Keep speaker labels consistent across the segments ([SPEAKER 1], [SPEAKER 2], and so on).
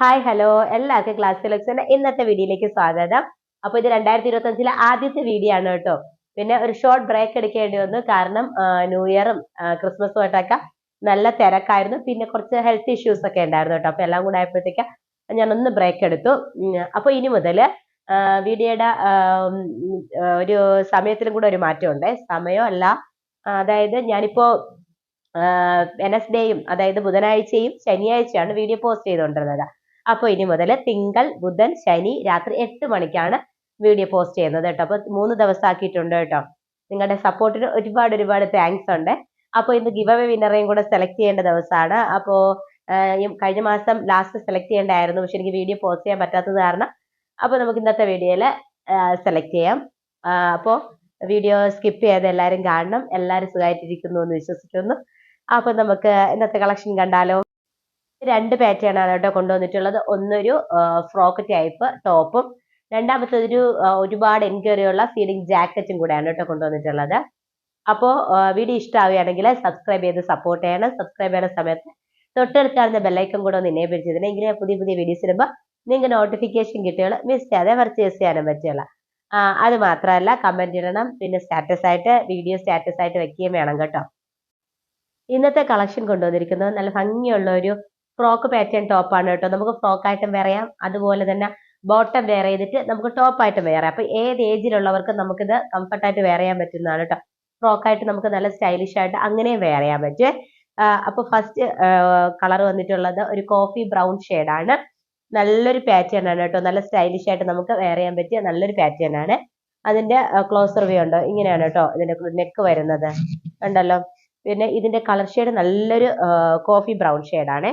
[SPEAKER 1] Hi hello എല്ലാവർക്കും class സെലക്ഷന്റെ ഇന്നത്തെ വീഡിയോയിലേക്ക് സ്വാഗതം. അപ്പൊ ഇത് രണ്ടായിരത്തി ഇരുപത്തി അഞ്ചിലെ ആദ്യത്തെ വീഡിയോ ആണ് കേട്ടോ. പിന്നെ ഒരു ഷോർട്ട് ബ്രേക്ക് എടുക്കേണ്ടി വന്നു. കാരണം ന്യൂ ഇയറും ക്രിസ്മസും ആയിട്ടൊക്കെ നല്ല തിരക്കായിരുന്നു. പിന്നെ കുറച്ച് ഹെൽത്ത് ഇഷ്യൂസ് ഒക്കെ ഉണ്ടായിരുന്നു കേട്ടോ. അപ്പൊ എല്ലാം കൂടെ ആയപ്പോഴത്തേക്ക് ഞാൻ ഒന്ന് ബ്രേക്ക് എടുത്തു അപ്പോൾ അപ്പൊ ഇനി മുതൽ വീഡിയോയുടെ ഒരു സമയത്തിലും കൂടെ ഒരു മാറ്റമുണ്ട്. സമയമല്ല. അതായത് ഞാനിപ്പോ വെനസ്ഡേയും അതായത് ബുധനാഴ്ചയും ശനിയാഴ്ചയാണ് വീഡിയോ പോസ്റ്റ് ചെയ്തുകൊണ്ടിരുന്നത്. അപ്പോൾ ഇനി മുതൽ തിങ്കൾ ബുധൻ ശനി രാത്രി എട്ട് മണിക്കാണ് വീഡിയോ പോസ്റ്റ് ചെയ്യുന്നത് കേട്ടോ. അപ്പോൾ മൂന്ന് ദിവസം ആക്കിയിട്ടുണ്ട് കേട്ടോ. നിങ്ങളുടെ സപ്പോർട്ടിന് ഒരുപാട് ഒരുപാട് താങ്ക്സ് ഉണ്ട്. അപ്പോൾ ഇന്ന് ഗിവ് അവേ വിന്നറേയും കൂടെ സെലക്ട് ചെയ്യേണ്ട ദിവസമാണ്. അപ്പോൾ കഴിഞ്ഞ മാസം ലാസ്റ്റ് സെലക്ട് ചെയ്യേണ്ടായിരുന്നു. പക്ഷെ എനിക്ക് വീഡിയോ പോസ്റ്റ് ചെയ്യാൻ പറ്റാത്തത് കാരണം അപ്പോൾ നമുക്ക് ഇന്നത്തെ വീഡിയോയിൽ സെലക്ട് ചെയ്യാം. അപ്പോൾ വീഡിയോ സ്കിപ്പ് ചെയ്യാതെ എല്ലാവരും കാണണം. എല്ലാവരും സുഖമായിട്ടിരിക്കുന്നു എന്ന് വിശ്വസിക്കുന്നു. അപ്പോൾ നമുക്ക് ഇന്നത്തെ കളക്ഷൻ കണ്ടാലോ? രണ്ട് പാറ്റേൺ ആണ് കേട്ടോ കൊണ്ടുവന്നിട്ടുള്ളത്. ഒന്നൊരു ഫ്രോക്ക് ടൈപ്പ് ടോപ്പും രണ്ടാമത്തേതൊരു ഒരു ഒരുപാട് എൻക്വയറിയുള്ള ഫീഡിങ് ജാക്കറ്റും കൂടെയാണ് കേട്ടോ കൊണ്ടുവന്നിട്ടുള്ളത്. അപ്പോൾ വീഡിയോ ഇഷ്ടമാവുകയാണെങ്കിൽ സബ്സ്ക്രൈബ് ചെയ്ത് സപ്പോർട്ട് ചെയ്യണം. സബ്സ്ക്രൈബ് ചെയ്യുന്ന സമയത്ത് തൊട്ടടുത്ത് കാണുന്ന ബെല്ലൈക്കൺ കൂടെ ഒന്ന് എനേബിൾ ചെയ്തിട്ട് ഇങ്ങനെ പുതിയ പുതിയ വീഡിയോസ് ഇടുമ്പോൾ നിങ്ങൾക്ക് നോട്ടിഫിക്കേഷൻ കിട്ടുകയുള്ളൂ മിസ് ചെയ്യാതെ പർച്ചേസ് ചെയ്യാനും ആ, അത് മാത്രമല്ല കമന്റ് ഇടണം. പിന്നെ സ്റ്റാറ്റസ് ആയിട്ട് വീഡിയോ സ്റ്റാറ്റസ് ആയിട്ട് വെക്കുകയും വേണം കേട്ടോ. ഇന്നത്തെ കളക്ഷൻ കൊണ്ടുവന്നിരിക്കുന്നത് നല്ല ഭംഗിയുള്ള ഒരു ഫ്രോക്ക് പാറ്റേൺ ടോപ്പാണ് കേട്ടോ. നമുക്ക് ഫ്രോക്ക് ആയിട്ടും വെയർ ചെയ്യാം. അതുപോലെ തന്നെ ബോട്ടം വെയർ ചെയ്തിട്ട് നമുക്ക് ടോപ്പ് ആയിട്ട് വെയർ ചെയ്യാം. അപ്പൊ ഏത് ഏജിലുള്ളവർക്ക് നമുക്കിത് കംഫർട്ടായിട്ട് വെയർ ചെയ്യാൻ പറ്റുന്നതാണ് കേട്ടോ. ഫ്രോക്കായിട്ട് നമുക്ക് നല്ല സ്റ്റൈലിഷ് ആയിട്ട് അങ്ങനെയും വെയർ ചെയ്യാൻ അപ്പൊ ഫസ്റ്റ് കളർ വന്നിട്ടുള്ളത് ഒരു കോഫി ബ്രൗൺ ആണ്. നല്ലൊരു പാറ്റേൺ ആണ് കേട്ടോ. നല്ല സ്റ്റൈലിഷ് ആയിട്ട് നമുക്ക് വെയർ ചെയ്യാൻ പറ്റിയ നല്ലൊരു പാറ്റേൺ ആണ്. അതിന്റെ ക്ലോസർ വ്യൂ ഉണ്ടോ? ഇങ്ങനെയാണ് കേട്ടോ ഇതിന്റെ നെക്ക് വരുന്നത്. ഉണ്ടല്ലോ പിന്നെ ഇതിന്റെ കളർ ഷെയ്ഡ് നല്ലൊരു കോഫി ബ്രൗൺ ആണ്.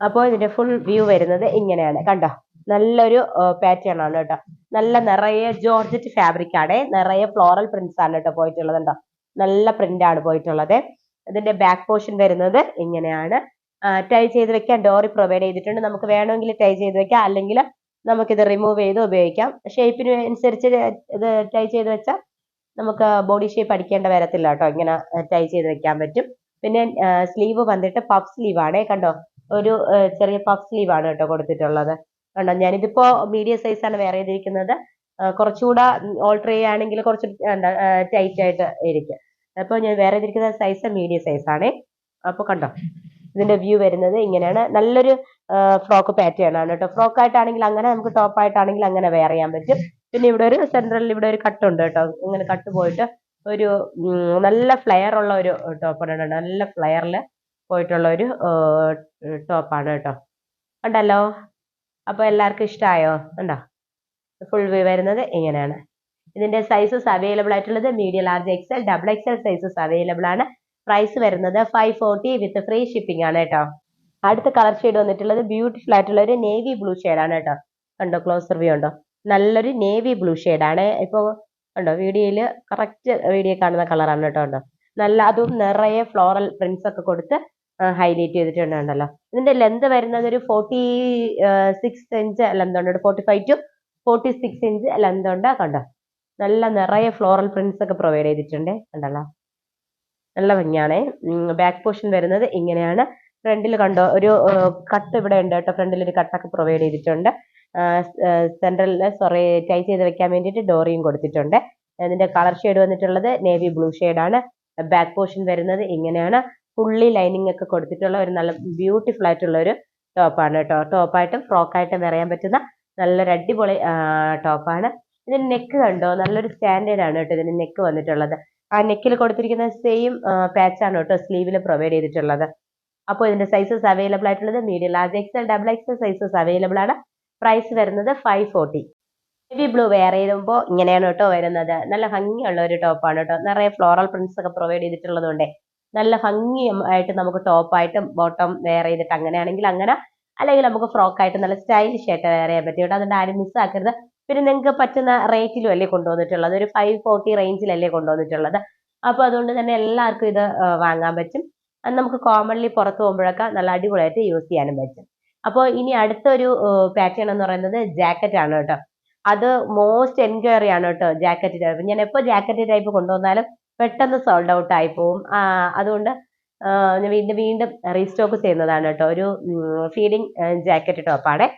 [SPEAKER 1] അപ്പോൾ ഇതിന്റെ ഫുൾ വ്യൂ വരുന്നത് ഇങ്ങനെയാണ്. കണ്ടോ? നല്ലൊരു പാറ്റേൺ ആണ് കേട്ടോ. നല്ല നിറയെ ജോർജറ്റ് ഫാബ്രിക് ആണ്. നിറയെ ഫ്ലോറൽ പ്രിന്റ്സ് ആണ് കേട്ടോ പോയിട്ടുള്ളത് കേട്ടോ നല്ല പ്രിന്റ് ആണ് പോയിട്ടുള്ളത്. ഇതിന്റെ ബാക്ക് പോർഷൻ വരുന്നത് ഇങ്ങനെയാണ്. ടൈ ചെയ്ത് വെക്കാൻ ഡോറി പ്രൊവൈഡ് ചെയ്തിട്ടുണ്ട്. നമുക്ക് വേണമെങ്കിൽ ടൈ ചെയ്ത് വെക്കാം. അല്ലെങ്കിൽ നമുക്കിത് റിമൂവ് ചെയ്ത് ഉപയോഗിക്കാം. ഷേപ്പിന് അനുസരിച്ച് ഇത് ടൈ ചെയ്ത് വെച്ചാൽ നമുക്ക് ബോഡി ഷേപ്പ് അടിക്കേണ്ട വരത്തില്ല കേട്ടോ. ഇങ്ങനെ ടൈ ചെയ്ത് വെക്കാൻ പറ്റും. പിന്നെ സ്ലീവ് വന്നിട്ട് പഫ് സ്ലീവ് ആണ്. കണ്ടോ? ഒരു ചെറിയ പഫ് സ്ലീവ് ആണ് കേട്ടോ കൊടുത്തിട്ടുള്ളത്. കണ്ടോ ഞാനിതിപ്പോ മീഡിയം ആണ് വേറെ ചെയ്തിരിക്കുന്നത്. കുറച്ചുകൂടെ ഓൾട്ടർ ചെയ്യുകയാണെങ്കിൽ കുറച്ച് എന്താ ടൈറ്റ് ആയിട്ട് ഇരിക്കും. അപ്പോൾ ഞാൻ വേറെ ചെയ്തിരിക്കുന്ന സൈസ് മീഡിയം ആണ്. അപ്പോൾ കണ്ടോ ഇതിന്റെ വ്യൂ വരുന്നത് ഇങ്ങനെയാണ്. നല്ലൊരു ഫ്രോക്ക് പാറ്റേൺ ആണ് കേട്ടോ. ഫ്രോക്ക് ആയിട്ടാണെങ്കിൽ അങ്ങനെ നമുക്ക് ടോപ്പ് ആയിട്ടാണെങ്കിൽ അങ്ങനെ വെയർ ചെയ്യാൻ പറ്റും. പിന്നെ ഇവിടെ ഒരു സെൻട്രലിൽ ഇവിടെ ഒരു കട്ട് ഉണ്ട് കേട്ടോ. ഇങ്ങനെ കട്ട് പോയിട്ട് ഒരു നല്ല ഫ്ലെയർ ഉള്ള ഒരു ടോപ്പ് ആണ് നല്ല ഫ്ലെയറിൽ പോയിട്ടുള്ള ഒരു ടോപ്പാണ് കേട്ടോ. ഉണ്ടല്ലോ? അപ്പോൾ എല്ലാവർക്കും ഇഷ്ടമായോ ഉണ്ടോ? ഫുൾ വ്യൂ വരുന്നത് ഇങ്ങനെയാണ്. ഇതിന്റെ സൈസസ് അവൈലബിൾ ആയിട്ടുള്ളത് medium large XL double XL sizes available ആണ്. പ്രൈസ് വരുന്നത് five forty with free shipping ആണ് കേട്ടോ. അടുത്ത കളർ ഷെയ്ഡ് വന്നിട്ടുള്ളത് ബ്യൂട്ടിഫുൾ ആയിട്ടുള്ള ഒരു നേവി ബ്ലൂ ആണ് കേട്ടോ. കണ്ടോ? ക്ലോസർ വ്യൂ ഉണ്ടോ? നല്ലൊരു നേവി ബ്ലൂ ആണ്. ഇപ്പോൾ ഉണ്ടോ വീഡിയോയിൽ കറക്റ്റ് വീഡിയോ കാണുന്ന കളറാണ് കേട്ടോ. ഉണ്ടോ നല്ല അതും നിറയെ ഫ്ലോറൽ പ്രിന്റ്സ് ഒക്കെ കൊടുത്ത് ഹൈലൈറ്റ് ചെയ്തിട്ടുണ്ട് കണ്ടല്ലോ ഇതിന്റെ ലെന്ത് വരുന്നത് ഒരു ഫോർട്ടി സിക്സ് ഇഞ്ച് ലെന്ത് ഉണ്ട്. Forty five to forty six inch length ഉണ്ട്. കണ്ടോ? നല്ല നിറയെ ഫ്ലോറൽ പ്രിന്റ്സ് ഒക്കെ പ്രൊവൈഡ് ചെയ്തിട്ടുണ്ട്. കണ്ടല്ലോ? നല്ല ഭംഗിയാണ്. ബാക്ക് പോർഷൻ വരുന്നത് ഇങ്ങനെയാണ്. ഫ്രണ്ടിൽ കണ്ടോ? ഒരു കട്ട് ഇവിടെ ഉണ്ട് കേട്ടോ. ഫ്രണ്ടിൽ ഒരു കട്ടൊക്കെ പ്രൊവൈഡ് ചെയ്തിട്ടുണ്ട്. സെൻട്രലിൽ സോറി ടൈ ചെയ്ത് വെക്കാൻ വേണ്ടിയിട്ട് ഡോറിയും കൊടുത്തിട്ടുണ്ട്. ഇതിന്റെ കളർ ഷെയ്ഡ് വന്നിട്ടുള്ളത് നേവി ബ്ലൂ ആണ്. ബാക്ക് പോർഷൻ വരുന്നത് ഇങ്ങനെയാണ്. ഫുള്ളി ലൈനിങ് ഒക്കെ കൊടുത്തിട്ടുള്ള ഒരു നല്ല ബ്യൂട്ടിഫുൾ ആയിട്ടുള്ള ഒരു ടോപ്പാണ് കേട്ടോ. ടോപ്പായിട്ടും ഫ്രോക്കായിട്ടും വരയാൻ പറ്റുന്ന നല്ലൊരു അടിപൊളി ടോപ്പാണ് ഇതിന് നെക്ക് കണ്ടോ? നല്ലൊരു സ്റ്റാൻഡേർഡ് ആണ് കേട്ടോ ഇതിന് നെക്ക് വന്നിട്ടുള്ളത്. ആ നെക്കിൽ കൊടുത്തിരിക്കുന്ന സെയിം പാച്ചാണ് കേട്ടോ സ്ലീവിൽ പ്രൊവൈഡ് ചെയ്തിട്ടുള്ളത്. അപ്പോൾ ഇതിന്റെ സൈസസ് അവൈലബിൾ ആയിട്ടുള്ളത് medium large XL double XL sizes available ആണ്. പ്രൈസ് വരുന്നത് five forty heavy blue wear ചെയ്യുമ്പോൾ ഇങ്ങനെയാണ് കേട്ടോ വരുന്നത്. നല്ല ഭംഗിയുള്ള ഒരു ടോപ്പാണ് കേട്ടോ. നിറയെ ഫ്ലോറൽ പ്രിന്റ്സ് ഒക്കെ പ്രൊവൈഡ് ചെയ്തിട്ടുള്ളത് കൊണ്ട് നല്ല ഭംഗി ആയിട്ട് നമുക്ക് ടോപ്പായിട്ടും ബോട്ടം വെയർ ചെയ്തിട്ട് അങ്ങനെയാണെങ്കിൽ അങ്ങനെ അല്ലെങ്കിൽ നമുക്ക് ഫ്രോക്ക് ആയിട്ട് നല്ല സ്റ്റൈലിഷ് ആയിട്ട് വെയർ ചെയ്യാൻ പറ്റും. കേട്ടോ അതുകൊണ്ട് ആരും മിസ് ആക്കരുത്. പിന്നെ നിങ്ങൾക്ക് പറ്റുന്ന റേറ്റിലും അല്ലേ കൊണ്ടുവന്നിട്ടുള്ളത്? ഒരു ഫൈവ് ഫോർട്ടി റേഞ്ചിലല്ലേ കൊണ്ടുവന്നിട്ടുള്ളത്? അപ്പോൾ അതുകൊണ്ട് തന്നെ എല്ലാവർക്കും ഇത് വാങ്ങാൻ പറ്റും. അത് നമുക്ക് കോമൺലി പുറത്ത് പോകുമ്പോഴൊക്കെ നല്ല അടിപൊളിയായിട്ട് യൂസ് ചെയ്യാനും പറ്റും. അപ്പോൾ ഇനി അടുത്തൊരു പാറ്റേൺ എന്ന് പറയുന്നത് ജാക്കറ്റ് ആണ് കേട്ടോ. അത് മോസ്റ്റ് എൻക്വയറി ആണ് കേട്ടോ ജാക്കറ്റ് ടൈപ്പ് ഞാൻ എപ്പോൾ ജാക്കറ്റ് ടൈപ്പ് കൊണ്ടുവന്നാലും പെട്ടെന്ന് സോൾഡ് ഔട്ട് ആയി പോവും. അതുകൊണ്ട് ഞാൻ വീണ്ടും വീണ്ടും റീസ്റ്റോക്ക് ചെയ്യുന്നതാണ് കേട്ടോ. ഒരു ഫീഡിങ് ജാക്കറ്റ് ടോപ്പാണേ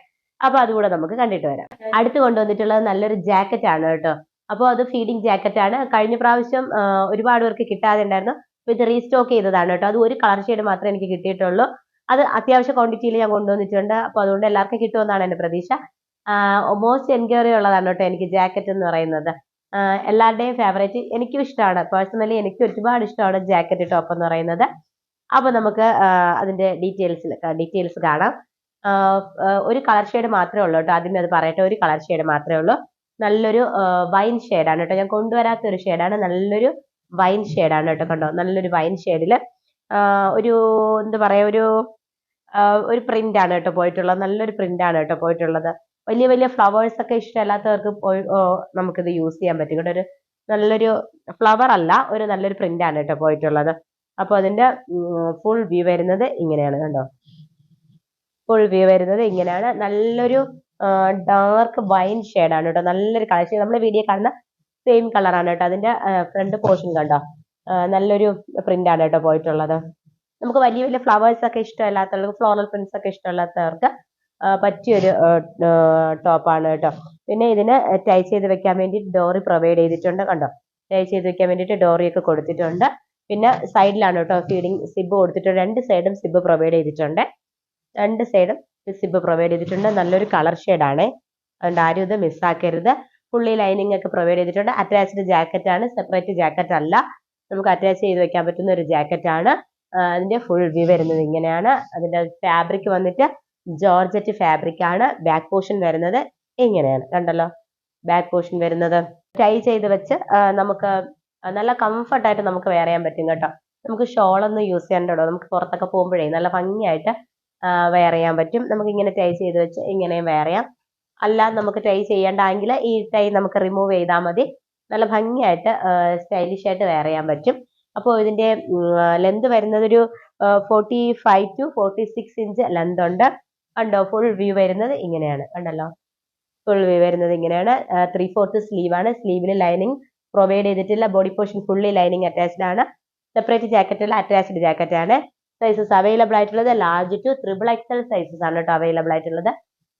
[SPEAKER 1] അപ്പൊ അതുകൂടെ നമുക്ക് കണ്ടിട്ട് വരാം. അടുത്ത് കൊണ്ടുവന്നിട്ടുള്ളത് നല്ലൊരു ജാക്കറ്റ് ആണ് കേട്ടോ. അപ്പോൾ അത് ഫീഡിങ് ജാക്കറ്റ് ആണ്. കഴിഞ്ഞ പ്രാവശ്യം ഒരുപാട് പേർക്ക് കിട്ടാതെ ഉണ്ടായിരുന്നു. അപ്പൊ ഇത് റീസ്റ്റോക്ക് ചെയ്തതാണ് കേട്ടോ. അത് ഒരു കളർ ഷെയ്ഡ് മാത്രമേ എനിക്ക് കിട്ടിയിട്ടുള്ളൂ. അത് അത്യാവശ്യ ക്വാണ്ടിറ്റിയിൽ ഞാൻ കൊണ്ടുവന്നിട്ടുണ്ട്. അപ്പോൾ അതുകൊണ്ട് എല്ലാവർക്കും കിട്ടുമെന്നാണ് എന്റെ പ്രതീക്ഷ. മോസ്റ്റ് എൻക്വയറി ഉള്ളതാണ് കേട്ടോ എനിക്ക് ജാക്കറ്റ് എന്ന് പറയുന്നത്. എല്ലാവരുടെയും ഫേവറേറ്റ് എനിക്കും ഇഷ്ടമാണ്. പേഴ്സണലി എനിക്ക് ഒരുപാട് ഇഷ്ടമാണ് ജാക്കറ്റ് ടോപ്പ് എന്ന് പറയുന്നത്. അപ്പോൾ നമുക്ക് അതിന്റെ അതിന്റെ ഡീറ്റെയിൽസിൽ ഡീറ്റെയിൽസ് കാണാം. ഒരു കളർ ഷെയ്ഡ് മാത്രമേ ഉള്ളൂ കേട്ടോ. ആദ്യമേ അത് പറയട്ടെ. ഒരു കളർ ഷെയ്ഡ് മാത്രമേ ഉള്ളൂ. നല്ലൊരു വൈൻ ഷെയ്ഡാണ് കേട്ടോ. ഞാൻ കൊണ്ടുവരാത്ത ഒരു ഷെയ്ഡാണ് നല്ലൊരു വൈൻ ഷെയ്ഡാണ് കേട്ടോ കണ്ടോ. നല്ലൊരു വൈൻ ഷെയ്ഡിൽ ഒരു എന്താ പറയുക ഒരു ഒരു പ്രിന്റ് ആണ് കേട്ടോ പോയിട്ടുള്ളത്. നല്ലൊരു പ്രിന്റ് ആണ് കേട്ടോ പോയിട്ടുള്ളത്. വലിയ വലിയ ഫ്ലവേഴ്സ് ഒക്കെ ഇഷ്ടമല്ലാത്തവർക്ക് നമുക്കിത് യൂസ് ചെയ്യാൻ പറ്റും. കേട്ടോ ഒരു നല്ലൊരു ഫ്ലവർ അല്ല ഒരു നല്ലൊരു പ്രിന്റ് ആണ് കേട്ടോ പോയിട്ടുള്ളത്. അപ്പോൾ അതിന്റെ ഫുൾ വ്യൂ വരുന്നത് ഇങ്ങനെയാണ് കണ്ടോ? ഫുൾ വ്യൂ വരുന്നത് ഇങ്ങനെയാണ്. നല്ലൊരു ഡാർക്ക് വൈൻ ആണ് കേട്ടോ. നല്ലൊരു കളർ ഷെയ്ഡ് നമ്മൾ വീഡിയോ കാണുന്ന സെയിം കളറാണ് കേട്ടോ. അതിന്റെ ഫ്രണ്ട് പോർഷൻ കണ്ടോ? നല്ലൊരു പ്രിന്റ് ആണ് കേട്ടോ പോയിട്ടുള്ളത്. നമുക്ക് വലിയ വലിയ ഫ്ലവേഴ്സ് ഒക്കെ ഇഷ്ടമല്ലാത്തവർക്ക് ഫ്ലോറൽ പ്രിന്റ്സ് ഒക്കെ ഇഷ്ടമല്ലാത്തവർക്ക് പറ്റിയൊരു ടോപ്പാണ് കേട്ടോ. പിന്നെ ഇതിന് ടൈ ചെയ്ത് വെക്കാൻ വേണ്ടി ഡോറി പ്രൊവൈഡ് ചെയ്തിട്ടുണ്ട് കണ്ടോ? ടൈ ചെയ്ത് വെക്കാൻ വേണ്ടിയിട്ട് ഡോറി ഒക്കെ കൊടുത്തിട്ടുണ്ട്. പിന്നെ സൈഡിലാണ് കേട്ടോ ഫീഡിങ് സിബ് കൊടുത്തിട്ടുണ്ട് രണ്ട് സൈഡും സിബ് പ്രൊവൈഡ് ചെയ്തിട്ടുണ്ട്. രണ്ട് സൈഡും സിബ് പ്രൊവൈഡ് ചെയ്തിട്ടുണ്ട്. നല്ലൊരു കളർ ആണ്. അതുകൊണ്ട് ആരും ഇത് മിസ്സാക്കരുത് ഫുള്ളി ലൈനിങ് ഒക്കെ പ്രൊവൈഡ് ചെയ്തിട്ടുണ്ട്. അറ്റാച്ച്ഡ് ജാക്കറ്റ് ആണ്. സെപ്പറേറ്റ് ജാക്കറ്റ് അല്ല. നമുക്ക് അറ്റാച്ച് ചെയ്ത് വെക്കാൻ പറ്റുന്ന ഒരു ജാക്കറ്റ് ആണ്. അതിന്റെ ഫുൾ വ്യൂ വരുന്നത് ഇങ്ങനെയാണ്. അതിന്റെ ഫാബ്രിക് വന്നിട്ട് ജോർജറ്റ് ഫാബ്രിക് ആണ്. ബാക്ക് പോർഷൻ വരുന്നത് ഇങ്ങനെയാണ്. കണ്ടല്ലോ? ബാക്ക് പോർഷൻ വരുന്നത്. ട്രൈ ചെയ്ത് വെച്ച് നമുക്ക് നല്ല കംഫർട്ടായിട്ട് നമുക്ക് വെയർ ചെയ്യാൻ പറ്റും കേട്ടോ. നമുക്ക് ഷോൾ ഒന്നും യൂസ് ചെയ്യണ്ടോ നമുക്ക് പുറത്തൊക്കെ പോകുമ്പോഴേ നല്ല ഭംഗിയായിട്ട് വെയർ ചെയ്യാൻ പറ്റും. നമുക്ക് ഇങ്ങനെ ട്രൈ ചെയ്ത് വെച്ച് ഇങ്ങനെയും വെയർ ചെയ്യാം. അല്ലാതെ നമുക്ക് ട്രൈ ചെയ്യേണ്ടെങ്കിൽ ഈ ടൈ നമുക്ക് റിമൂവ് ചെയ്താൽ മതി. നല്ല ഭംഗിയായിട്ട് സ്റ്റൈലിഷ് ആയിട്ട് വെയർ ചെയ്യാൻ പറ്റും. അപ്പോൾ ഇതിന്റെ ലെന്ത് വരുന്നത് ഒരു forty five to forty six inch length ഉണ്ട്. കണ്ടോ? ഫുൾ വ്യൂ വരുന്നത് ഇങ്ങനെയാണ്. കണ്ടല്ലോ? ഫുൾ വ്യൂ വരുന്നത് ഇങ്ങനെയാണ്. ത്രീ ഫോർത്ത് സ്ലീവ് ആണ്. സ്ലീവിന് ലൈനിങ് പ്രൊവൈഡ് ചെയ്തിട്ടില്ല body portion fully lining attached ആണ്. സെപ്പറേറ്റ് ജാക്കറ്റിൽ അറ്റാച്ച്ഡ് ജാക്കറ്റ് ആണ്. സൈസസ് അവൈലബിൾ ആയിട്ടുള്ളത് large to triple XL sizes ആണ് കേട്ടോ അവൈലബിൾ ആയിട്ടുള്ളത്.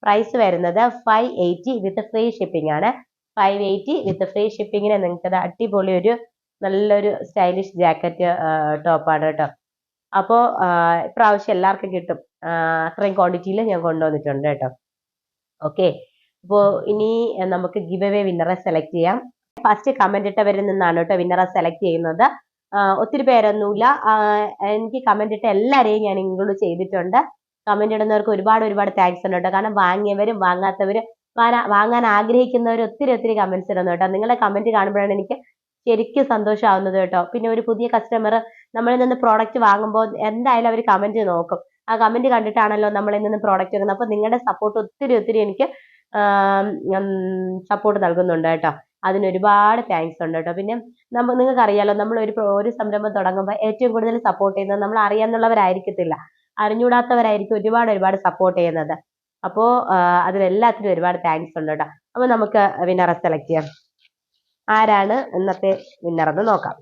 [SPEAKER 1] പ്രൈസ് വരുന്നത് five eighty with free shipping ആണ്. ഫൈവ് എയ്റ്റി വിത്ത് ഫ്രീ ഷിപ്പിങ്ങിന് നിങ്ങൾക്ക് അടിപൊളി ഒരു നല്ലൊരു സ്റ്റൈലിഷ് ജാക്കറ്റ് ടോപ്പാണ് കേട്ടോ അപ്പോൾ ഇപ്രാവശ്യം എല്ലാവർക്കും കിട്ടും. അത്രയും ക്വാണ്ടിറ്റിയിൽ ഞാൻ കൊണ്ടുവന്നിട്ടുണ്ട് കേട്ടോ. ഓക്കെ അപ്പോൾ ഇനി നമുക്ക് ഗിവ് എവേ വിന്നറെ സെലക്ട് ചെയ്യാം. ഫസ്റ്റ് കമന്റ് ഇട്ടവരിൽ നിന്നാണ് കേട്ടോ വിന്നറെ സെലക്ട് ചെയ്യുന്നത്. ഒത്തിരി പേരൊന്നുമില്ല. എനിക്ക് കമന്റ് ഇട്ട എല്ലാവരെയും ഞാൻ ഇൻക്ലൂഡ് ചെയ്തിട്ടുണ്ട്. കമന്റ് ഇടുന്നവർക്ക് ഒരുപാട് ഒരുപാട് താങ്ക്സ് ഉണ്ട് കേട്ടോ. കാരണം വാങ്ങിയവരും വാങ്ങാത്തവരും വാങ്ങാ- വാങ്ങാൻ ആഗ്രഹിക്കുന്നവർ ഒത്തിരി ഒത്തിരി കമന്റ്സ് ഇടുന്നു കേട്ടോ. നിങ്ങളുടെ കമന്റ് കാണുമ്പോഴാണ് എനിക്ക് ശരിക്കും സന്തോഷമാവുന്നത് കേട്ടോ. പിന്നെ ഒരു പുതിയ കസ്റ്റമർ നമ്മളിൽ നിന്ന് പ്രോഡക്റ്റ് വാങ്ങുമ്പോൾ എന്തായാലും അവർ കമന്റ് നോക്കും. ആ കമന്റ് കണ്ടിട്ടാണല്ലോ നമ്മൾ ഇന്ന് പ്രോഡക്റ്റ് വരുന്നത് അപ്പോൾ നിങ്ങളുടെ സപ്പോർട്ട് ഒത്തിരി ഒത്തിരി എനിക്ക് സപ്പോർട്ട് നൽകുന്നുണ്ട് കേട്ടോ. അതിന് ഒരുപാട് താങ്ക്സ് ഉണ്ട് കേട്ടോ. പിന്നെ നമ്മൾ നിങ്ങൾക്ക് അറിയാലോ നമ്മൾ ഒരു ഒരു സംരംഭം തുടങ്ങുമ്പോൾ ഏറ്റവും കൂടുതൽ സപ്പോർട്ട് ചെയ്യുന്നത് നമ്മൾ അറിയാന്നുള്ളവരായിരിക്കത്തില്ല. അറിഞ്ഞൂടാത്തവരായിരിക്കും ഒരുപാട് ഒരുപാട് സപ്പോർട്ട് ചെയ്യുന്നത്. അപ്പോൾ അതിലെല്ലാത്തിനും ഒരുപാട് താങ്ക്സ് ഉണ്ട് കേട്ടോ. അപ്പോൾ നമുക്ക് വിന്നറെ സെലക്ട് ചെയ്യാം. ആരാണ് ഇന്നത്തെ വിന്നർ എന്ന് നോക്കാം.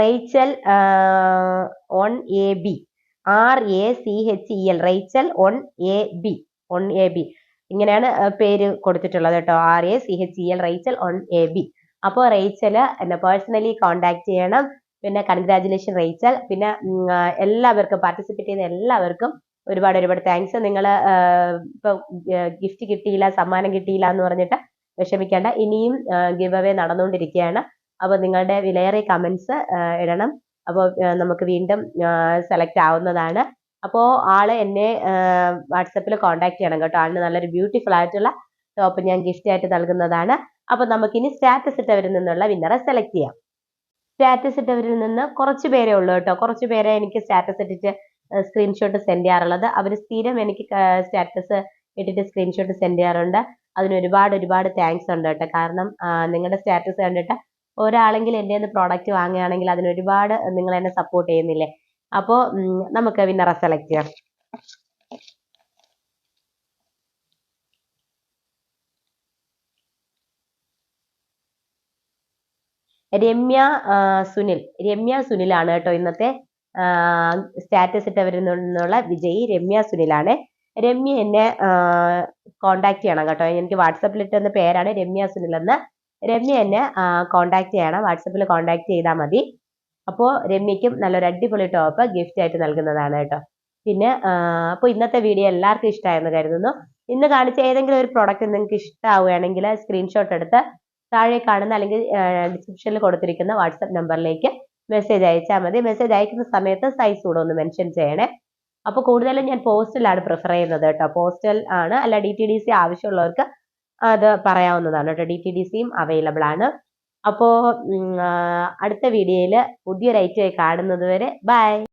[SPEAKER 1] Rachel on A B. R A C H E L. Rachel on A B. On A B. ഇങ്ങനെയാണ് പേര് കൊടുത്തിട്ടുള്ളത് കേട്ടോ. R A C H E L Rachel on A B. അപ്പോൾ റേച്ചൽ എന്നെ പേഴ്സണലി കോണ്ടാക്ട് ചെയ്യണം. പിന്നെ കൺഗ്രാചുലേഷൻ റേച്ചൽ. പിന്നെ എല്ലാവർക്കും പാർട്ടിസിപ്പേറ്റ് ചെയ്ത എല്ലാവർക്കും ഒരുപാട് ഒരുപാട് താങ്ക്സ് നിങ്ങൾ ഇപ്പൊ ഗിഫ്റ്റ് കിട്ടിയില്ല സമ്മാനം കിട്ടിയില്ല എന്ന് പറഞ്ഞിട്ട് വിഷമിക്കേണ്ട. ഇനിയും ഗിവ് അവേ നടന്നുകൊണ്ടിരിക്കുകയാണ്. അപ്പോൾ നിങ്ങളുടെ വിലയേറിയ കമൻസ് ഇടണം. അപ്പോൾ നമുക്ക് വീണ്ടും സെലക്ട് ആവുന്നതാണ്. അപ്പോൾ ആൾ എന്നെ വാട്സപ്പിൽ കോൺടാക്ട് ചെയ്യണം കേട്ടോ. ആളിന് നല്ലൊരു ബ്യൂട്ടിഫുൾ ആയിട്ടുള്ള ടോപ്പ് ഞാൻ ഗിഫ്റ്റ് ആയിട്ട് നൽകുന്നതാണ്. അപ്പോൾ നമുക്കിനി സ്റ്റാറ്റസ് ഇട്ടവരിൽ നിന്നുള്ള വിന്നറെ സെലക്ട് ചെയ്യാം. സ്റ്റാറ്റസ് ഇട്ടവരിൽ നിന്ന് കുറച്ച് പേരേ ഉള്ളൂ കേട്ടോ. കുറച്ച് പേരെ എനിക്ക് സ്റ്റാറ്റസ് ഇട്ടിട്ട് സ്ക്രീൻഷോട്ട് സെൻഡ് ചെയ്യാറുള്ളത്. അവർ സ്ഥിരം എനിക്ക് സ്റ്റാറ്റസ് ഇട്ടിട്ട് സ്ക്രീൻഷോട്ട് സെൻഡ് ചെയ്യാറുണ്ട്. അതിന് ഒരുപാട് ഒരുപാട് താങ്ക്സ് ഉണ്ട് കേട്ടോ. കാരണം നിങ്ങളുടെ സ്റ്റാറ്റസ് കണ്ടിട്ട് ഒരാളെങ്കിലും എന്റെ നിന്ന് പ്രോഡക്റ്റ് വാങ്ങുകയാണെങ്കിൽ അതിന് ഒരുപാട് നിങ്ങൾ എന്നെ സപ്പോർട്ട് ചെയ്യുന്നില്ലേ? അപ്പോൾ നമുക്ക് വിന്നറെ സെലക്ട് ചെയ്യാം. രമ്യ സുനിൽ. രമ്യ സുനിലാണ് കേട്ടോ ഇന്നത്തെ സ്റ്റാറ്റസ് ഇട്ടവരിൽ നിന്നുള്ള വിജയി. രമ്യ സുനിലാണ്. രമ്യ എന്നെ കോണ്ടാക്ട് ചെയ്യണം കേട്ടോ. എനിക്ക് വാട്സപ്പിൽ ഇട്ടുന്ന പേരാണ് രമ്യ സുനിൽ എന്ന് രമ്യ എന്നെ കോണ്ടാക്ട് ചെയ്യണം. വാട്സപ്പിൽ കോണ്ടാക്ട് ചെയ്താൽ മതി. അപ്പോൾ രമ്യയ്ക്കും നല്ലൊരു അടിപൊളി ടോപ്പ് ഗിഫ്റ്റ് ആയിട്ട് നൽകുന്നതാണ് കേട്ടോ. പിന്നെ അപ്പോൾ ഇന്നത്തെ വീഡിയോ എല്ലാവർക്കും ഇഷ്ടമായെന്ന് കരുതുന്നു. ഇന്ന് കാണിച്ച ഏതെങ്കിലും ഒരു പ്രോഡക്റ്റ് നിങ്ങൾക്ക് ഇഷ്ടമാവുകയാണെങ്കിൽ സ്ക്രീൻഷോട്ട് എടുത്ത് താഴെ കാണുന്ന അല്ലെങ്കിൽ ഡിസ്ക്രിപ്ഷനിൽ കൊടുത്തിരിക്കുന്ന വാട്സപ്പ് നമ്പറിലേക്ക് മെസ്സേജ് അയച്ചാൽ മതി. മെസ്സേജ് അയക്കുന്ന സമയത്ത് സൈസ് കൂടെ ഒന്ന് മെൻഷൻ ചെയ്യണേ. അപ്പോൾ കൂടുതലും ഞാൻ പോസ്റ്റലാണ് പ്രിഫർ ചെയ്യുന്നത് കേട്ടോ. പോസ്റ്റൽ ആണ്. അല്ല ഡി ടി ഡി സി ആവശ്യമുള്ളവർക്ക് അത് പറയാവുന്നതാണ് കേട്ടോ. ഡി ടി ഡി സിയും അവൈലബിൾ ആണ്. അപ്പോ അടുത്ത വീഡിയോയിൽ പുതിയൊരു ഐറ്റമായി കാണുന്നത് വരെ ബൈ